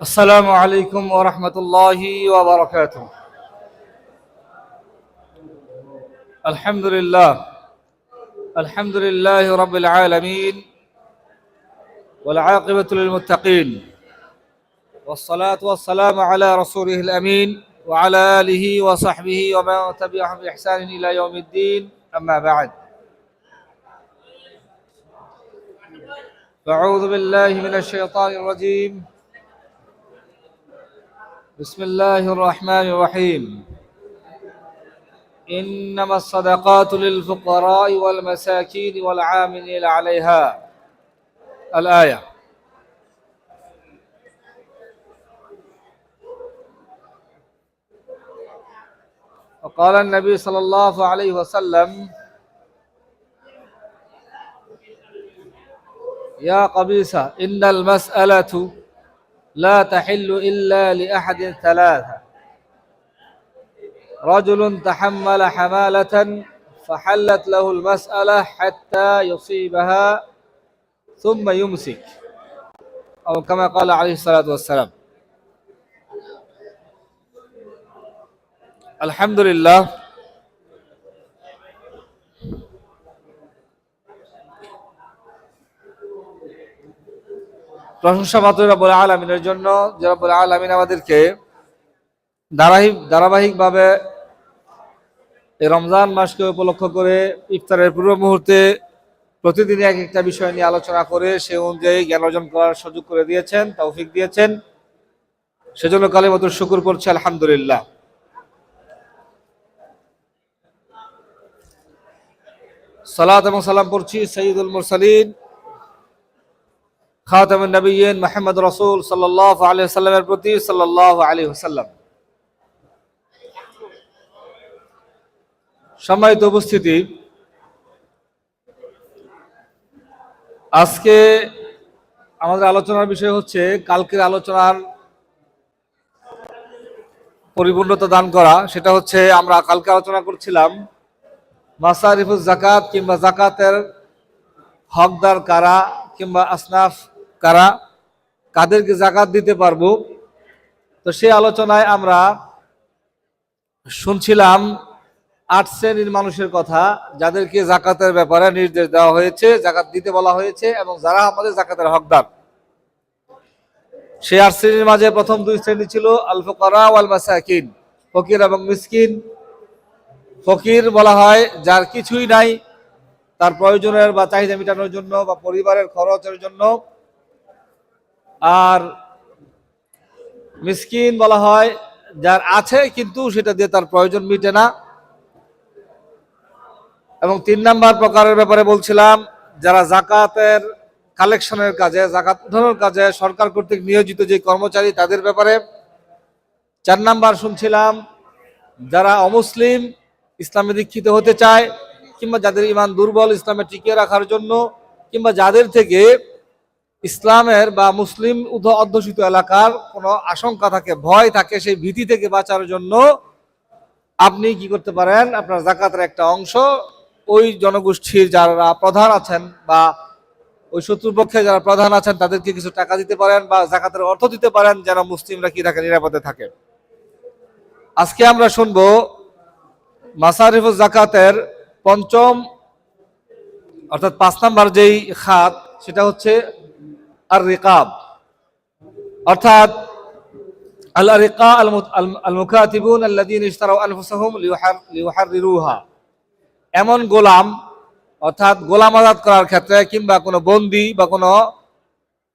السلام عليكم ورحمة الله وبركاته. الحمد لله. الحمد لله رب العالمين والعاقبة للمتقين. والصلاة والسلام على رسوله الأمين وعلى آله وصحبه ومن تبعهم بإحسان إلى يوم الدين. أما بعد. فأعوذ بالله من الشيطان الرجيم. بسم الله الرحمن الرحيم. إنما الصدقات للفقراء والمساكين والعاملين عليها. الآية. وقال النبي صلى الله عليه وسلم يا قبيصة إن المسألة لا تحل إلا لأحد ثلاثة. رجل تحمل حمالة فحلت له المسألة حتى يصيبها ثم يمسك. أو كما قال عليه الصلاة والسلام. الحمد لله প্রশংসা মাত্র রব্বুল আলমিনের জন্য যে রব্বুল আলমিন আমাদেরকে ধারাবাহিক, ধারাবাহিকভাবে এই রমজান মাসকে উপলক্ষ করে ইফতারের পূর্ব মুহূর্তে প্রতিদিন এক একটা বিষয় নিয়ে আলোচনা করে সে অনুযায়ী জ্ঞান অর্জন করার সুযোগ করে দিয়েছেন, তৌফিক দিয়েছেন। সেজন্য কালে মতো শুকুর করছে, আলহামদুলিল্লাহ। সালাত এবং সালাম পড়ছি সঈদুল মুরসালিন। খাতাম সম্মানিত উপস্থিতি, আজকে আমাদের আলোচনার বিষয় হচ্ছে কালকের আলোচনার পরিপূর্ণতা দান করা। সেটা হচ্ছে আমরা কালকে আলোচনা করছিলাম মাসারিফুল জাকাত কিংবা জাকাতের হকদার কারা কিংবা আসনাফ কারা কাদেরকে জাকাত দিতে পারব? তো সেই আলোচনায় আমরা শুনছিলাম আট শ্রেণির মানুষের কথা, যাদেরকে জাকাতের ব্যাপারে নির্দেশ দেওয়া হয়েছে, জাকাত দিতে বলা হয়েছে এবং যারা আমাদের জাকাতের হকদার। সেই আট শ্রেণির মাঝে প্রথম দুই শ্রেণি ছিল আল ফকরা ওয়াল মাসাকিন, ফকির এবং মিসকিন। ফকির বলা হয় যার কিছুই নাই, তার প্রয়োজনের বা চাহিদা মেটানোর জন্য বা পরিবারের খরচের জন্য। আর মিসকিন বলা হয়, যার আছে কিন্তু সেটা দিয়ে তার প্রয়োজন মিটে না। এবং তিন নাম্বার প্রকারের ব্যাপারে বলছিলাম, যারা জাকাতের কালেকশনের কাজে, জাকাত উঠানোর কাজে সরকার কর্তৃক নিয়োজিত যে কর্মচারী, তাদের ব্যাপারে চার নাম্বার শুনছিলাম, যারা অমুসলিম, ইসলামে দীক্ষিত হতে চায়, কিংবা যাদের ইমান দুর্বল ইসলামে টিকিয়ে রাখার জন্য, কিংবা যাদের থেকে ইসলামের বা মুসলিম অধ্যুষিত এলাকার কোনো আশঙ্কা থাকে, ভয় থাকে, সেই ভীতি থেকে বাঁচার জন্য আপনি কি করতে পারেন? আপনার জাকাতের একটা অংশ ওই জনগোষ্ঠীর যারা প্রধান আছেন বা ওই শত্রুপক্ষে যারা প্রধান আছেন, তাদেরকে কিছু টাকা দিতে পারেন বা জাকাতের অর্থ দিতে পারেন যেন মুসলিমরা কি থাকে, নিরাপদে থাকে। আজকে আমরা শুনব মাসারিফুল জাকাতের পঞ্চম অর্থাৎ পাঁচ নাম্বার যেই খাত, সেটা হচ্ছে আর রিকাব অর্থাৎ আল রিকা আল মুখাতিবুন আল্লাযীনা ইশতারাউ আনফুসাহুম লিইউহাররিরুহা এমন গোলাম, অর্থাৎ গোলাম আজাদ করার ক্ষেত্রে কিংবা কোনো বন্দি বা কোনো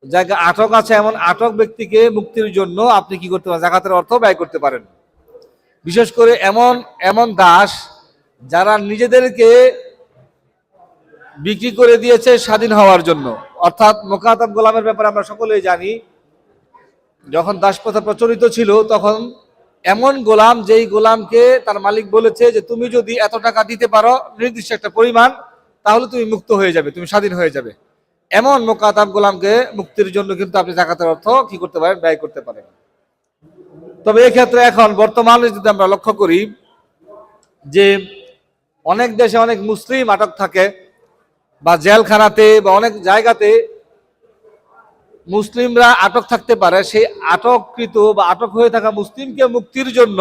জায়গা আটক আছে এমন আটক ব্যক্তিকে মুক্তির জন্য আপনি কি করতে পারেন? জাকাতের অর্থ ব্যয় করতে পারেন। বিশেষ করে এমন এমন দাস যারা নিজেদেরকে বিক্রি করে দিয়েছে স্বাধীন হওয়ার জন্য। অর্থাৎ মোকাতাব গোলামের ব্যাপারে আমরা সকলেই জানি, যখন দাসপ্রথা প্রচলিত ছিল, তখন এমন গোলাম যেই গোলামকে তার মালিক বলেছে যে, তুমি যদি এত টাকা দিতে পারো, নির্দিষ্ট একটা পরিমাণ, তাহলে তুমি মুক্ত হয়ে যাবে, তুমি স্বাধীন হয়ে যাবে। এমন মোকাতাব গোলামকে মুক্তির জন্য কিন্তু আপনি জাকাতের অর্থ কি করতে পারেন? ব্যয় করতে পারেন। তবে এক্ষেত্রে এখন বর্তমানে যদি আমরা লক্ষ্য করি যে, অনেক দেশে অনেক মুসলিম আটক থাকে বা জেলখানাতে বা অনেক জায়গাতে মুসলিমরা আটক থাকতে পারে, সেই আটককৃত বা আটক হয়ে থাকা মুসলিমকে মুক্তির জন্য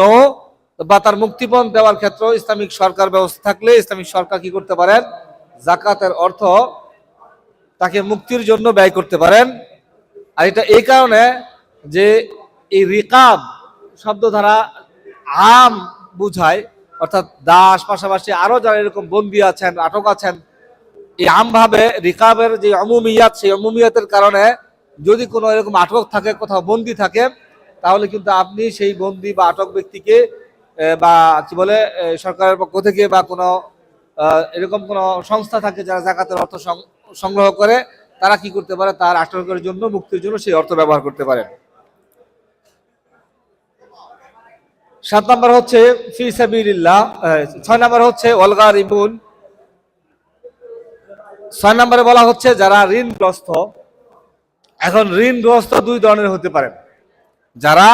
বা তার মুক্তিপণ দেওয়ার ক্ষেত্রে ইসলামিক সরকার ব্যবস্থা থাকলে ইসলামিক সরকার কি করতে পারেন? জাকাতের অর্থ তাকে মুক্তির জন্য ব্যয় করতে পারেন। আর এটা এই কারণে যে এই রিকাব শব্দ দ্বারা আম বুঝায়, অর্থাৎ দাস, পাশাপাশি আরও যারা এরকম বন্দী আছেন, আটক আছেন এই আমভাবে রিকাবের যে অমুমিয়াত, সেই অমুমিয়াতের কারণে যদি কোনো এরকম আটক থাকে, কোথাও বন্দি থাকে, তাহলে কিন্তু আপনি সেই বন্দি বা আটক ব্যক্তিকে বা কি বলে সরকারের পক্ষ থেকে বা কোনো এরকম কোনো সংস্থা থাকে যারা জাকাতের অর্থ সংগ্রহ করে, তারা কি করতে পারে? তার আটকের জন্য, মুক্তির জন্য সেই অর্থ ব্যবহার করতে পারে। সাত নম্বর হচ্ছে, ফি সাবিলিল্লাহ ছয় নম্বর হচ্ছে অলগা রিবুন ছয় নম্বরে বলা হচ্ছে যারা ঋণগ্রস্ত, এখন ঋণগ্রস্ত দুই ধরনের হতে পারে। যারা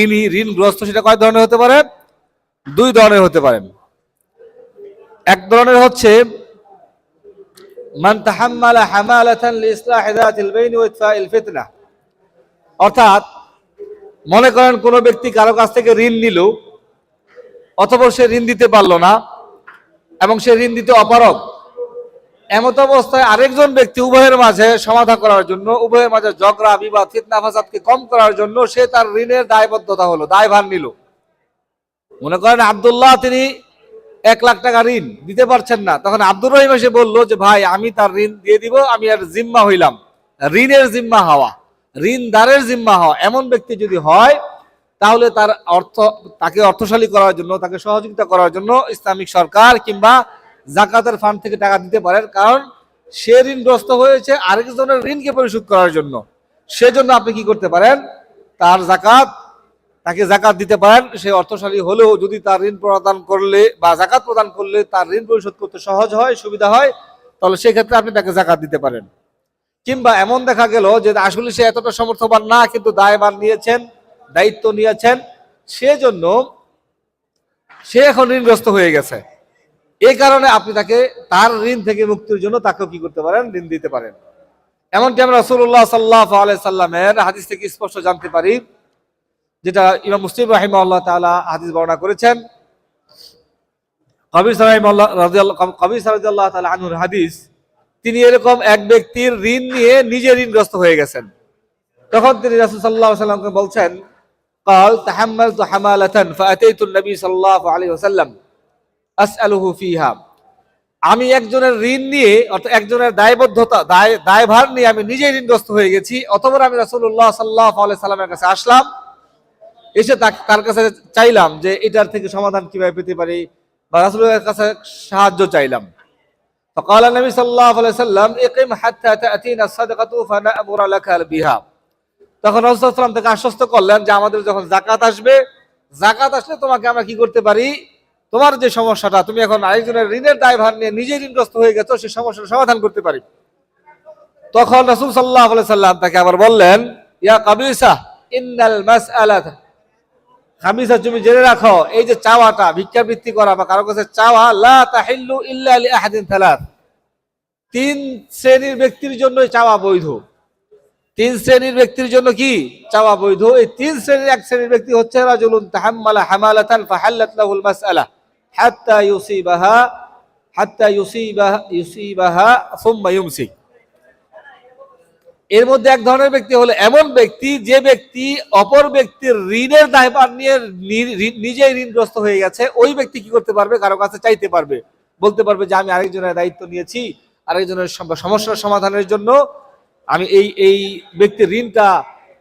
ঋণী, ঋণগ্রস্ত সেটা কয় ধরনের হতে পারে? দুই ধরনের হতে পারে। এক ধরনের হচ্ছে অর্থাৎ, মনে করেন কোনো ব্যক্তি কারও কাছ থেকে ঋণ নিল, অথবা সে ঋণ দিতে পারল না, এবং সে ঋণ দিতে অপারগ। এমত অবস্থায় আরেকজন ব্যক্তি উভয়ের মাঝে সমাধান করার জন্য, উভয়ের মাঝে ঝগড়া, বিবাদ, ফিতনা কম করার জন্য সে তার ঋণের দায়বদ্ধতা হলো, দায়ভার নিল। মনে করেন আব্দুল্লাহ, তিনি এক লাখ টাকা ঋণ দিতে পারছেন না। তখন আব্দুর রহিম এসে বলল যে, ভাই, আমি তার ঋণ দিয়ে দিব, আমি আর জিম্মা হইলাম। ঋণের জিম্মা হওয়া, ঋণদারের জিম্মা হওয়া, এমন ব্যক্তি যদি হয়, তাহলে তার অর্থ, তাকে অর্থশালী করার জন্য, তাকে সহযোগিতা করার জন্য ইসলামিক সরকার কিংবা জাকাতের ফান্ড থেকে টাকা দিতে পারেন। কারণ সে ঋণগ্রস্ত হয়েছে আরেকজনের ঋণকে পরিশোধ করার জন্য। সেজন্য আপনি কি করতে পারেন? তার জাকাত, তাকে জাকাত দিতে পারেন। সে অর্থশালী হলেও যদি তার ঋণ প্রদান করলে বা জাকাত প্রদান করলে তার ঋণ পরিশোধ করতে সহজ হয়, সুবিধা হয়, তাহলে সেক্ষেত্রে আপনি তাকে জাকাত দিতে পারেন। কিংবা এমন দেখা গেল যে আসলে সে এতটা সমর্থবান না, কিন্তু দায়ভার নিয়েছেন, দায়িত্ব নিয়েছেন। সেজন্য সে এখন ঋণগ্রস্ত হয়ে গেছে। এই কারণে আপনি তাকে তার ঋণ থেকে মুক্তির জন্য তাকেও কি করতে পারেন ঋণ দিতে পারেন এমনকি আমরা রসুল্লাহ সাল্লাহ আলাই সাল্লামের হাদিস থেকে স্পষ্ট জানতে পারি যেটা ইমাম মুসলিম রাহিমা আল্লাহ তাআলা হাদিস বর্ণনা করেছেন কবির সাহিমাল্লাহ রাদিয়াল্লাহ কবির সারাদিয়াল্লাহ তাআলা আনহুর হাদিস তিনি এরকম এক ব্যক্তির ঋণ নিয়ে নিজে ঋণগ্রস্ত হয়ে গেছেন তখন তিনি রাসূল সাল্লাল্লাহু আলাইহি সাল্লামকে বলছেন قال تحملت حمالة فأتيت النبي صلى الله عليه وسلم أسأله فيها আমি একজনের ঋণ নিয়ে অর্থাৎ একজনের দায়বদ্ধতা দায় দায়ভার নিয়ে আমি নিজেই ঋণগ্রস্ত হয়ে গেছি অথবা আমি রাসূলুল্লাহ সাল্লাল্লাহু আলাইহি সাল্লামের কাছে আসলাম এসে তাক- তার কাছে চাইলাম যে এটার থেকে সমাধান কিভাবে পেতে পারি বা রাসূলের কাছে সাহায্য চাইলাম فقال النبي صلى الله عليه وسلم اقم حتى تأتينا الصدقة فنأمر لك بها তখন রসুলাম তাকে আশ্বস্ত করলেন যে আমাদের যখন জাকাত আসবে জাকাত আসলে তোমাকে আমরা কি করতে পারি তোমার যে সমস্যাটা, তুমি এখন আরেকজনের ঋণের দায়ভার নিয়ে নিজে ঋণগ্রস্ত হয়ে গেছো, সেই সমস্যার সমাধান করতে পারি। তখন রসুল সাল্লাহ সাল্লাম তাকে আবার বললেন, ইয়া কাবিসা, ইন্নাল মাসআলাত খামিসা তুমি জেনে রাখো, এই যে চাওয়াটা, ভিক্ষাবৃত্তি করা বা কারও কাছে চাওয়া, লা তাহিল্লু ইল্লা লি আহাদিন থালাত তিন শ্রেণির ব্যক্তির জন্যই চাওয়া বৈধ। তিন শ্রেণির ব্যক্তির জন্য কি? চাওয়া বৈধ। এই তিন শ্রেণির এক শ্রেণির ব্যক্তি হচ্ছে রাজুলুন তাহাম্মালা হামালাতান ফাহাল্লাত লাহুল মাসআলা। এর মধ্যে এক ধরনের ব্যক্তি হলো এমন ব্যক্তি যে ব্যক্তি অপর ব্যক্তির ঋণের দায়ভার নিয়ে নিজেই ঋণগ্রস্ত হয়ে গেছে, ওই ব্যক্তি কি করতে পারবে? কারও কাছে চাইতে পারবে। বলতে পারবে যে, আমি আরেকজনের দায়িত্ব নিয়েছি, আরেকজনের সমস্যার সমাধানের জন্য, আমি এই এই ব্যক্তির ঋণটা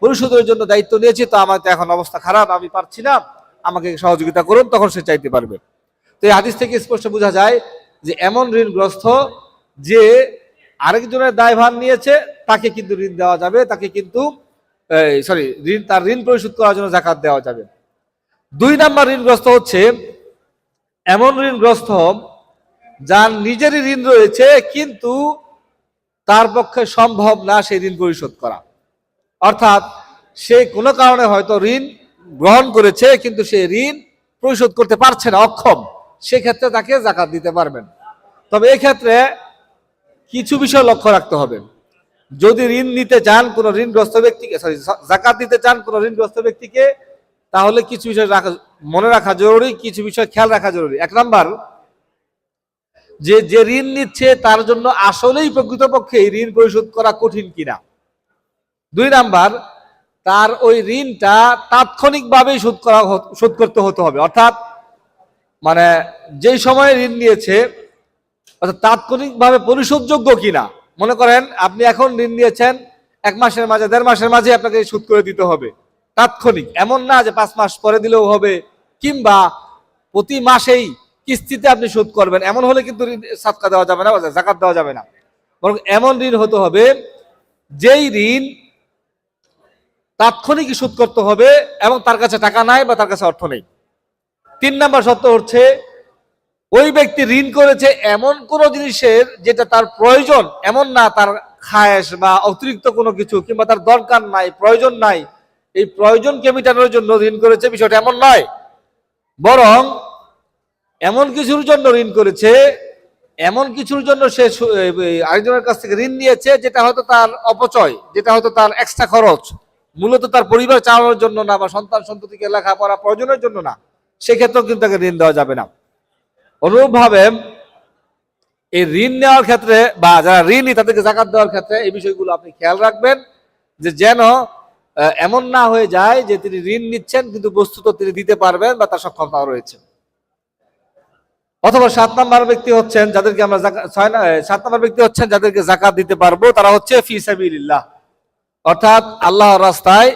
পরিশোধের জন্য দায়িত্ব নিয়েছি, তো আমার তো এখন অবস্থা খারাপ, আমি পারছি না। আমাকে সহযোগিতা করুন, তখন সে চাইতে পারবে। তো এই হাদিস থেকে স্পষ্ট বোঝা যায় যে এমন ঋণগ্রস্ত যে আরেকজনের দায়ভার নিয়েছে, তাকে কিন্তু ঋণ দেওয়া যাবে, তাকে কিন্তু সরি ঋণ, তার ঋণ পরিশোধ করার জন্য জাকাত দেওয়া যাবে। দুই নাম্বার ঋণগ্রস্ত হচ্ছে এমন ঋণগ্রস্ত যার নিজেরই ঋণ রয়েছে, কিন্তু তার পক্ষে সম্ভব না সেই ঋণ পরিশোধ করা। অর্থাৎ সে কোনো কারণে হয়তো ঋণ গ্রহণ করেছে, কিন্তু সে ঋণ পরিশোধ করতে পারছে না, অক্ষম। সেক্ষেত্রে তাকে জাকাত দিতে পারবেন। তবে এক্ষেত্রে কিছু বিষয় লক্ষ্য রাখতে হবে। যদি ঋণ নিতে চান কোন ঋণগ্রস্ত ব্যক্তিকে সরি জাকাত দিতে চান কোন ঋণগ্রস্ত ব্যক্তিকে, তাহলে কিছু বিষয় রাখা, মনে রাখা জরুরি, কিছু বিষয় খেয়াল রাখা জরুরি। এক নাম্বার, যে যে ঋণ নিচ্ছে তার জন্য আসলেই প্রকৃতপক্ষে ঋণ পরিশোধ করা কঠিন কিনা। দুই নাম্বার, তার ওই ঋণটা তাৎক্ষণিকভাবেই শোধ করা শোধ করতে হতে হবে। অর্থাৎ মানে যেই সময়ে ঋণ নিয়েছে, অর্থাৎ তাৎক্ষণিকভাবে পরিশোধযোগ্য কিনা, মনে করেন আপনি এখন ঋণ নিয়েছেন, এক মাসের মাঝে, দেড় মাসের মাঝে আপনাকে শোধ করে দিতে হবে। তাৎক্ষণিক, এমন না যে পাঁচ মাস পরে দিলেও হবে, কিংবা প্রতি মাসেই কিস্তিতে আপনি শোধ করবেন। এমন হলে কিন্তু ঋণ, সাতকা দেওয়া যাবে না জাকাত দেওয়া যাবে না। বরং এমন ঋণ হতে হবে, যেই ঋণ তাৎক্ষণিক শোধ করতে হবে এবং তার কাছে টাকা নাই বা তার কাছে অর্থ নেই। তিন নাম্বার সত্য হচ্ছে, ওই ব্যক্তি ঋণ করেছে এমন কোন জিনিসের যেটা তার প্রয়োজন, এমন না তার খায়েশ বা অতিরিক্ত কোনো কিছু কিংবা তার দরকার নাই, প্রয়োজন নাই। এই প্রয়োজনকে মেটানোর জন্য ঋণ করেছে, বিষয়টা এমন নয়। বরং এমন কিছুর জন্য ঋণ করেছে, এমন কিছুর জন্য সে আরেকজনের কাছ থেকে ঋণ নিয়েছে, যেটা হয়তো তার অপচয়, যেটা হয়তো তার এক্সট্রা খরচ। মূলত তার পরিবার চালানোর জন্য না বা সন্তান সন্ততিকে লেখাপড়া প্রয়োজনের জন্য না। সেক্ষেত্রেও কিন্তু তাকে ঋণ দেওয়া যাবে না। অনুরূপভাবে এই ঋণ নেওয়ার ক্ষেত্রে বা যারা ঋণই তাদেরকে জাকাত দেওয়ার ক্ষেত্রে এই বিষয়গুলো আপনি খেয়াল রাখবেন যে যেন এমন না হয়ে যায় যে তিনি ঋণ নিচ্ছেন কিন্তু বস্তুত তিনি দিতে পারবেন বা তার সক্ষমতা রয়েছে। অথবা সাত নাম্বার ব্যক্তি হচ্ছেন যাদেরকে আমরা ছয় সাত নাম্বার ব্যক্তি হচ্ছেন যাদেরকে জাকাত দিতে পারব, তারা হচ্ছে ফি সাবিলিল্লাহ। অর্থাৎ আল্লাহর রাস্তায়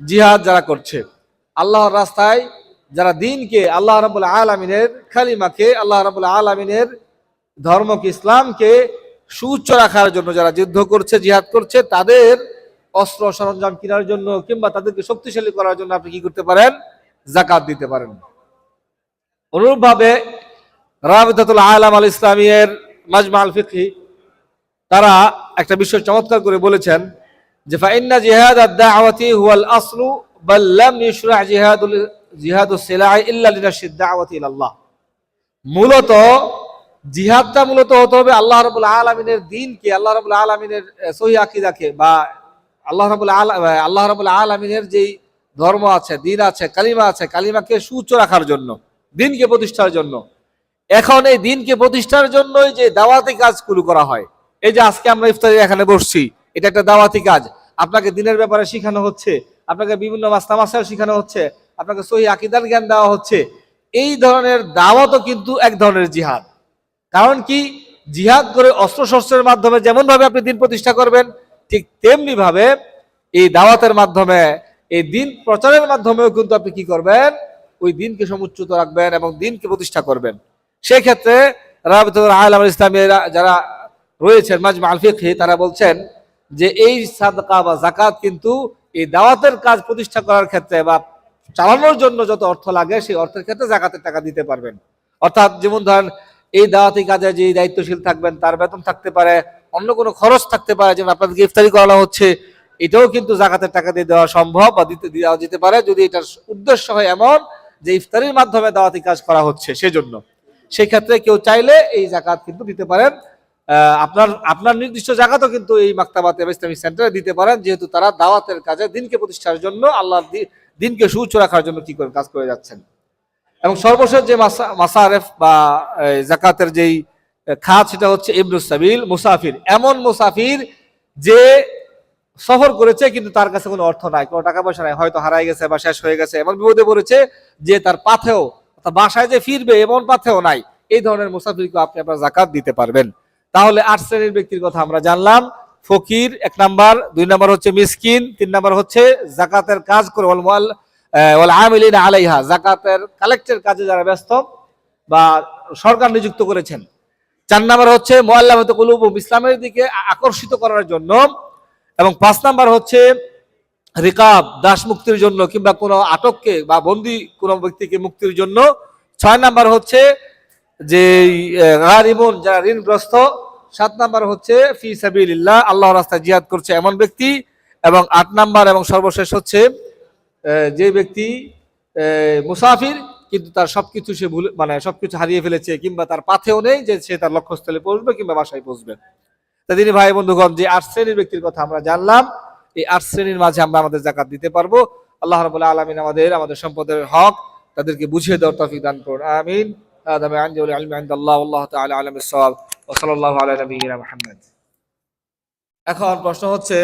জিহাদ যারা করছে, আল্লাহর রাস্তায় যারা দিনকে আল্লাহ রাবুল আলমিনের খালিমাকে, আল্লাহ রাবুল আলমিনের ধর্মকে, ইসলামকে সুউচ্চ রাখার জন্য যারা যুদ্ধ করছে, জিহাদ করছে, তাদের অস্ত্র সরঞ্জাম কেনার জন্য কিংবা তাদেরকে শক্তিশালী করার জন্য আপনি কি করতে পারেন? জাকাত দিতে পারেন। অনুরূপভাবে রাবিতাতুল আলাম আল ইসলামিয়ের মাজমা আল ফিকহি, তারা একটা বিষয় চমৎকার করে বলেছেন যে ফাইন্না জিহাদ আদ-দাওয়াতি হুয়াল আসলু, বাল লাম ইশরা জিহাদুল ইলাল্লাহ। মূলত জিহাদটা মূলত হতে হবে আল্লাহ রাব্বুল আলামিনের দ্বীনকে আল্লাহ রাব্বুল আলামিনের সহিহ আকীদাকে বা আল্লাহ রাব্বুল আলা আল্লাহ রাব্বুল আলামিনের যেই ধর্ম আছে, দিন আছে, কালিমা আছে, কালিমাকে সুউচ্চ রাখার জন্য, দিনকে প্রতিষ্ঠার জন্য। এখন এই দিনকে প্রতিষ্ঠার জন্যই যে দাওয়াতি কাজগুলো করা হয়, এই যে আজকে আমরা ইফতারি এখানে বসছি, এটা একটা দাওয়াতি কাজ। আপনাকে দিনের ব্যাপারে শেখানো হচ্ছে, আপনাকে বিভিন্ন মাস্তা মাসাল শেখানো হচ্ছে আপনাকে সহি আকিদার জ্ঞান দেওয়া হচ্ছে। এই ধরনের দাওয়াতও কিন্তু এক ধরনের জিহাদ। কারণ কি? জিহাদ করে অস্ত্র শস্ত্রের মাধ্যমে যেমন ভাবে আপনি দিন প্রতিষ্ঠা করবেন, ঠিক তেমনি ভাবে এই দাওয়াতের মাধ্যমে, এই দিন প্রচারের মাধ্যমেও কিন্তু আপনি কি করবেন? ওই দিনকে সমুচ্চুত রাখবেন এবং দিনকে প্রতিষ্ঠা করবেন। সেই ক্ষেত্রে রাবিতুল আলম ইসলামের যারা রয়েছেন, মাজমা আল ফিকহি, তারা বলছেন যে এই সাদকা বা জাকাত কিন্তু এই দাওয়াতের কাজ প্রতিষ্ঠা করার ক্ষেত্রে বা চালানোর জন্য যত অর্থ লাগে, সেই অর্থের ক্ষেত্রে জাকাতের টাকা দিতে পারবেন। অর্থাৎ যেমন ধরেন, এই দাওয়াতি কাজে যে দায়িত্বশীল থাকবেন, তার বেতন থাকতে পারে, অন্য কোনো খরচ থাকতে পারে, যেমন আপনাদেরকে ইফতারি করানো হচ্ছে, এটাও কিন্তু জাকাতের টাকা দিয়ে দেওয়া সম্ভব বা দিতে, দেওয়া যেতে পারে যদি এটার উদ্দেশ্য হয় এমন যে ইফতারির মাধ্যমে দাওয়াতি কাজ করা হচ্ছে সেজন্য। সেক্ষেত্রে কেউ চাইলে এই জাকাত কিন্তু দিতে পারেন। আপনার আপনার নির্দিষ্ট জাকাতও কিন্তু এই মাক্তাবাতে ইসলামিক সেন্টারে দিতে পারেন, যেহেতু তারা দাওয়াতের কাজে দিনকে প্রতিষ্ঠার জন্য আল্লাহর দিনকে সুউচ্চ রাখার জন্য কি করে, কাজ করে যাচ্ছেন। এবং সর্বশেষ যে মাসা- মাসারেফ বা জাকাতের যেই খাত, সেটা হচ্ছে ইবনুস সাবিল, মুসাফির। এমন মুসাফির যে সফর করেছে, কিন্তু তার কাছে কোনো অর্থ নাই, কোনো টাকা পয়সা নাই, হয়তো হারাই গেছে বা শেষ হয়ে গেছে, এমন বিপদে পড়েছে যে তার পাথেও বাসায় যে ফিরবে, এমন পাথেও নাই। এই ধরনের মুসাফিরকে আপনি আপনার জাকাত দিতে পারবেন। তাহলে আট শ্রেণির ব্যক্তির কথা আমরা জানলাম। ফকির এক নাম্বার, দুই নাম্বার হচ্ছে মিসকিন, তিন নাম্বার হচ্ছে জাকাতের কাজ করে আলাইহা, জাকাতের কালেক্টের কাজে যারা ব্যস্ত বা সরকার নিযুক্ত করেছেন। চার নাম্বার হচ্ছে মোয়াল্লামত ইসলামের দিকে আকর্ষিত করার জন্য। এবং পাঁচ নাম্বার হচ্ছে রিকাব, দাস মুক্তির জন্য কিংবা কোনো আটককে বা বন্দি কোনো ব্যক্তিকে মুক্তির জন্য। ছয় নাম্বার হচ্ছে যে গারিমুন যারা ঋণগ্রস্ত, সাত নাম্বার হচ্ছে, ফি সাবিলিল্লাহ আল্লাহ রাস্তায় জিহাদ করছে এমন ব্যক্তি, এবং আট নাম্বার এবং সর্বশেষ হচ্ছে যে ব্যক্তি মুসাফির, কিন্তু তার সবকিছু সে ভুলে মানে সবকিছু হারিয়ে ফেলেছে, কিংবা তার পাথেও নেই যে সে তার লক্ষ্যস্থলে পৌঁছবে কিংবা বাসায় পৌঁছবে। তো তাদের ভাই বন্ধুগণ, যে আট শ্রেণির ব্যক্তির কথা আমরা জানলাম, এই আট শ্রেণির মাঝে আমরা আমাদের জাকাত দিতে পারব। আল্লাহ রাবুল্লাহ আলমিন আমাদের আমাদের সম্পদের হক তাদেরকে বুঝিয়ে দেওয়ার তৌফিক দান করুন। আমিন। هذا ما عندي والعلم عند الله والله تعالى اعلم بالصواب وصلى الله على نبينا محمد এখন প্রশ্ন হচ্ছে